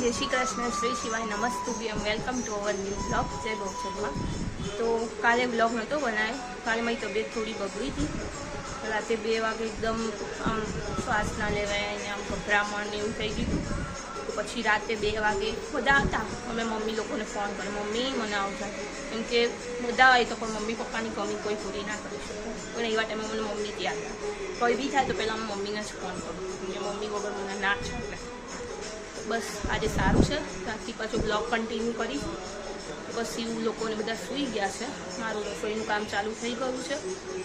જય શ્રી કૃષ્ણ, શ્રી શિવાય નમસ્તુભ્યમ welcome to our new blog જય ગૌચરમાં તો કાલે બ્લોગ નહોતો બનાવ્યો કાલે મારી તબિયત થોડી બગડી હતી. રાતે બે વાગે એકદમ, આમ, શ્વાસ ના લેવાય અને આમ ગભરામણ એવું થઈ ગયું તો પછી રાતે બે વાગે બધા હતા અમે મમ્મી લોકોને ફોન કર્યો, મમ્મી, મને આવતા કેમ કે, બધા હોય તો પણ મમ્મી પપ્પાની કમી કોઈ પૂરી ના કરી શકું. પણ એવા ટાઈમે મને મમ્મી ત્યાં હતા કોઈ બી થાય તો પહેલાં હું મમ્મીને જ ફોન કરું. મમ્મી વગર મને ના ચાલે. બસ આજે સારું છે. ત્યાંથી પાછું બ્લોગ કન્ટિન્યુ કરી બસ એવું લોકોને બધા સૂઈ ગયા છે. મારું રસોઈનું કામ ચાલુ થઈ ગયું છે.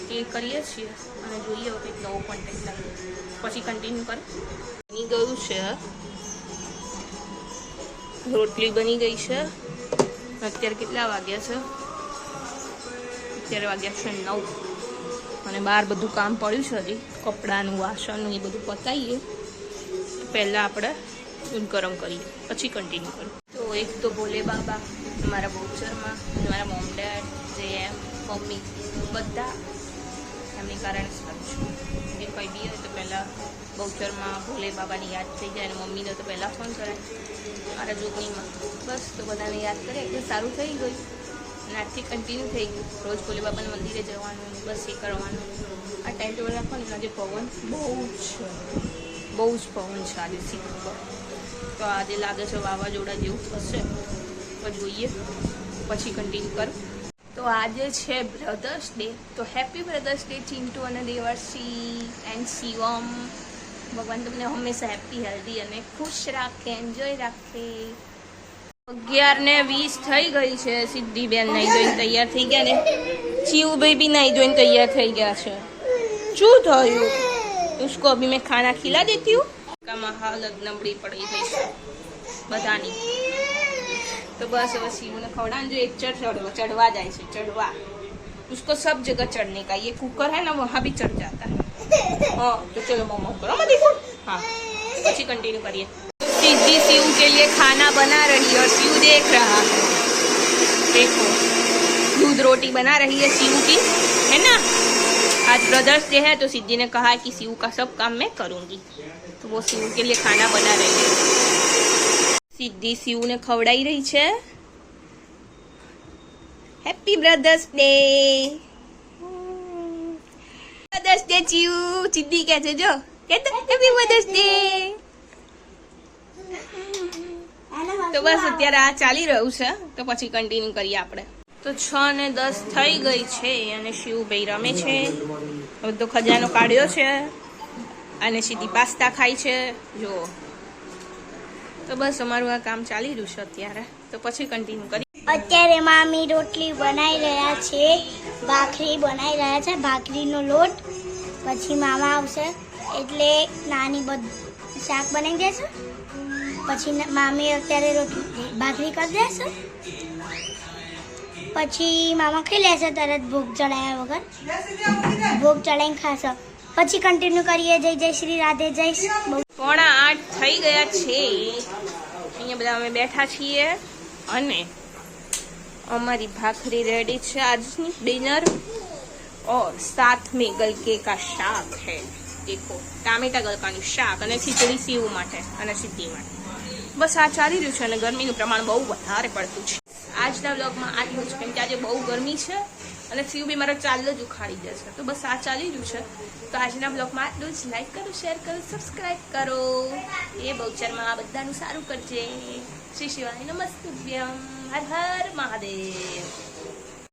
એ કરીએ છીએ અને જોઈએ હવે કંઈક નવો કોન્ટેક્ટ લાગે પછી કન્ટિન્યુ કર. બની ગયું છે. રોટલી બની ગઈ છે. અત્યારે કેટલા વાગ્યા છે? અત્યારે વાગ્યા છે નવ. અને બહાર બધું કામ પડ્યું છે હજી. કપડાનું, વાસણનું એ બધું પતાવીએ. પહેલાં આપણે દૂધ ગરમ કરીએ પછી કન્ટિન્યુ કરું. તો એક તો ભોલે બાબા મારા બોચરમાં મારા મોમ ડેડ જે એમ મમ્મી, બધા એમની કારણે સારું છું. જે કંઈ બી હોય તો પહેલાં બહુચરમાં ભોલે બાબાની યાદ થઈ જાય અને મમ્મીને તો પહેલાં ફોન કરાય મારા જોગણીમાં. બસ તો બધાને યાદ કરે. એટલે સારું થઈ ગયું. આજથી કન્ટિન્યુ થઈ ગયું. રોજ ભોલે બાબાના મંદિરે જવાનું, બસ એ કરવાનું. આ ટાઈમ ટેબલ રાખવાનું. આજે પવન બહુ જ બહુ જ પવન છે આજે સીધું તો આજે લાગે છે વાવાઝોડા જેવું થશે. પણ જોઈએ. પછી કન્ટિન્યુ કર. તો આજે છે બ્રધર્સ ડે તો હેપી બ્રધર્સ ડે ચિંટુ અને દેવર્ષી એન્ડ શિવમ. ભગવાન તમને હંમેશા હેપી હેલ્ધી અને ખુશ રાખે એન્જોય રાખે. અગિયાર ને વીસ થઈ ગઈ છે. સિદ્ધિબેન નહીં જોઈને તૈયાર થઈ ગયા ને. ચીવ બેબી નહીં જોઈને તૈયાર થઈ ગયા છે. શું થયું? ઉસકો અભી મેં ખાના ખીલા દેતી હું? કામાં હાલત નબળી પડી ગઈ છે तो बस वो सीमू ने जो एक चढ़ चढ़वा जाए चढ़वा। उसको सब जगह चढ़ने का, ये कुकर है ना, वहाँ भी चढ़ जाता है। हाँ तो चलो, मोमो करो मैं देखो हाँ अच्छी कंटिन्यू करिए। सीधी सीऊ के लिए खाना बना रही है और सीऊ देख रहा है। देखो, दूध रोटी बना रही है सीऊ की, है ना? आज ब्रदर्स डे है तो सिद्धि ने कहा है कि शिव का सब काम मैं करूंगी तो वो शिव के लिए खाना बना रही है સિદ્ધિ શિવને ખવડાવી રહી છે happy brothers day brothers day ચિવ સિદ્ધિ કહે છે જો કે હેપી બ્રધર્સ ડે તો બસ અત્યારે આ ચાલી રહ્યું છે તો પછી કન્ટિન્યુ કરીએ આપણે તો છ ને દસ થઈ ગઈ છે અને શિવભાઈ રમે છે. બધો ખજાનો કાઢ્યો છે અને સીધી પાસ્તા ખાય છે. જો તો બસ અમારું આ કામ ચાલી રહ્યું છે અત્યારે. તો પછી કન્ટિન્યુ કરી અત્યારે મામી રોટલી બનાવી રહ્યા છે, ભાખરી બનાવી રહ્યા છે, ભાખરીનો લોટ. પછી મામા આવશે, એટલે નાની બધ, શાક બનાવી દેશે. પછી મામી અત્યારે રોટલી, ભાખરી કરી દેશે. पी मामा ले तरत भोग चढ़ाया वगर भोग चढ़ाई खास पची कंटीन्यू करिए जय जय श्री राधे जय पौना आठ थी गया बैठा छे अमरी भाखरी रेडी आज डिनर और साथ में गलके का शाक है देखो टाटा गलका शाक खीचड़ी सीव सीधी बस आ चाली रू गर्मी प्रमाण बहुत पड़त આજના બ્લોગમાં આટલું જ કેમ કે આજે બહુ ગરમી છે અને સીવ બી મારો ચાલ જ ઉખાડી જશે તો બસ આ ચાલી રહ્યું છે. તો આજના બ્લોગમાં આટલું જ. લાઈક કરો શેર કરો સબસ્ક્રાઈબ કરો. એ બહુચરમાં બધાનું સારું કરજે. શ્રી શિવાય નમસ્તુભ્યમ. હર હર મહાદેવ.